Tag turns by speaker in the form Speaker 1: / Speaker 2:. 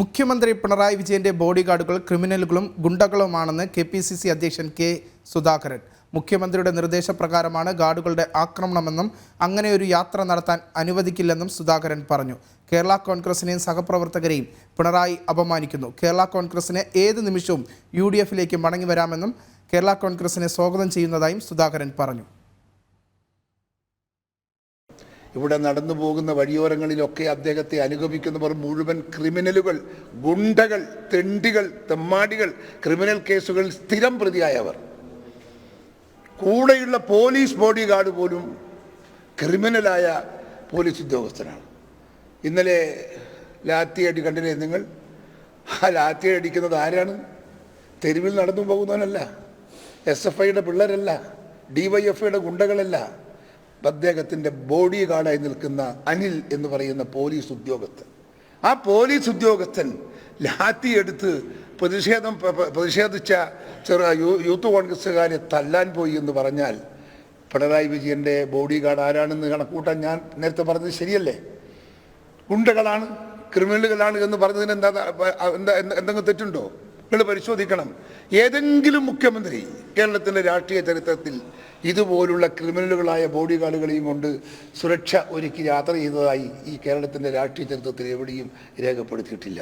Speaker 1: മുഖ്യമന്ത്രി പിണറായി വിജയന്റെ ബോഡിഗാർഡുകൾ ക്രിമിനലുകളും ഗുണ്ടകളുമാണെന്ന് കെ പി സി സി അധ്യക്ഷൻ കെ സുധാകരൻ. മുഖ്യമന്ത്രിയുടെ നിർദ്ദേശപ്രകാരമാണ് ഗാർഡുകളുടെ ആക്രമണമെന്നും അങ്ങനെ ഒരു യാത്ര നടത്താൻ അനുവദിക്കില്ലെന്നും സുധാകരൻ പറഞ്ഞു. കേരള കോൺഗ്രസിനെയും സഹപ്രവർത്തകരെയും പിണറായി അപമാനിക്കുന്നു. കേരള കോൺഗ്രസിന് ഏത് നിമിഷവും യു ഡി എഫിലേക്ക് മടങ്ങി വരാമെന്നും കേരള കോൺഗ്രസിനെ സ്വാഗതം ചെയ്യുന്നതായും സുധാകരൻ പറഞ്ഞു.
Speaker 2: ഇവിടെ നടന്നു പോകുന്ന വഴിയോരങ്ങളിലൊക്കെ അദ്ദേഹത്തെ അനുഗമിക്കുന്നവർ മുഴുവൻ ക്രിമിനലുകൾ ഗുണ്ടകൾ തെണ്ടികൾ തെമ്മാടികൾ ക്രിമിനൽ കേസുകളിൽ സ്ഥിരം പ്രതിയായവർ. കൂടെയുള്ള പോലീസ് ബോഡി ഗാർഡ് പോലും ക്രിമിനലായ പോലീസ് ഉദ്യോഗസ്ഥനാണ്. ഇന്നലെ ലാത്തിയടി കണ്ടില്ലേ നിങ്ങൾ? ആ ലാത്തി അടിക്കുന്നത് ആരാണ്? തെരുവിൽ നടന്നു പോകുന്നവനല്ല. എസ് എഫ് ഐയുടെ പിള്ളേരല്ല. ഡി വൈ എഫ് ഐയുടെ ഗുണ്ടകളല്ല. അദ്ദേഹത്തിന്റെ ബോഡി ഗാർഡായി നിൽക്കുന്ന അനിൽ എന്ന് പറയുന്ന പോലീസ് ഉദ്യോഗസ്ഥൻ. ആ പോലീസ് ഉദ്യോഗസ്ഥൻ ലാത്തി എടുത്ത് പ്രതിഷേധം പ്രതിഷേധിച്ച ചെറു യൂത്ത് കോൺഗ്രസ്സുകാരെ തല്ലാൻ പോയി എന്ന് പറഞ്ഞാൽ പിണറായി വിജയന്റെ ബോഡി ഗാർഡ് ആരാണെന്ന് കണക്കൂട്ടാൻ ഞാൻ നേരത്തെ പറഞ്ഞത് ശരിയല്ലേ? ഗുണ്ടകളാണ് ക്രിമിനലുകളാണ് എന്ന് പറഞ്ഞതിന് എന്താ എന്താ എന്തെങ്കിലും തെറ്റുണ്ടോ? നിങ്ങൾ പരിശോധിക്കണം. ഏതെങ്കിലും മുഖ്യമന്ത്രി കേരളത്തിന്റെ രാഷ്ട്രീയ ചരിത്രത്തിൽ ഇതുപോലുള്ള ക്രിമിനലുകളായ ബോഡി ഗാർഡുകളെയും കൊണ്ട് സുരക്ഷ ഒരുക്കി യാത്ര ചെയ്തതായി ഈ കേരളത്തിന്റെ രാഷ്ട്രീയ ചരിത്രത്തിൽ എവിടെയും രേഖപ്പെടുത്തിയിട്ടില്ല.